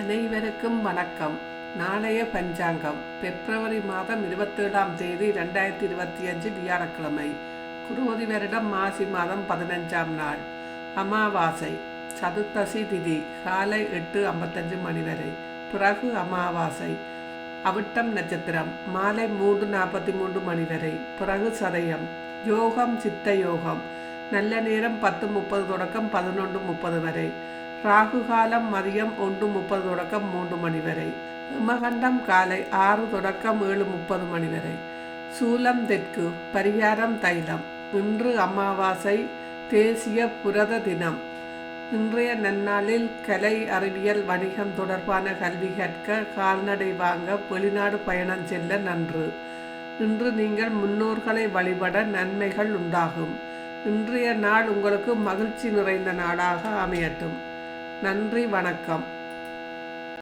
அனைவருக்கும் வணக்கம். நாளைய பஞ்சாங்கம். பிப்ரவரி மாதம் இருபத்தேழாம் தேதி ரெண்டாயிரத்தி இருபத்தி அஞ்சு வியாழக்கிழமை. குருவதி வருடம் மாசி மாதம் பதினஞ்சாம் நாள். அமாவாசை. சதுர்த்தசி திதி காலை எட்டு ஐம்பத்தஞ்சு மணி வரை. பிறகு அமாவாசை. அவிட்டம் நட்சத்திரம் மாலை மூன்று நாற்பத்தி மூன்று மணி வரை. பிறகு சதயம். யோகம் சித்த யோகம். நல்ல நேரம் பத்து முப்பது தொடக்கம் பதினொன்று முப்பது வரை. ராகுகாலம் மதியம் ஒன்று முப்பது தொடக்கம் மூன்று மணி வரை. இமகண்டம் காலை ஆறு தொடக்கம் ஏழு முப்பது மணி வரை. சூலம் தெற்கு பரிகாரம் தைலம். இன்று அமாவாசை தேசிய புரத தினம். இன்றைய நன்னாளில் கலை அறிவியல் வணிகம் தொடர்பான கல்வி கற்க கால்நடை வாங்க வெளிநாடு பயணம் செல்ல நன்று. இன்று நீங்கள் முன்னோர்களை வழிபட நன்மைகள் உண்டாகும். இன்றைய நாள் உங்களுக்கு மகிழ்ச்சி நிறைந்த நாளாக அமையட்டும். நன்றி வணக்கம்.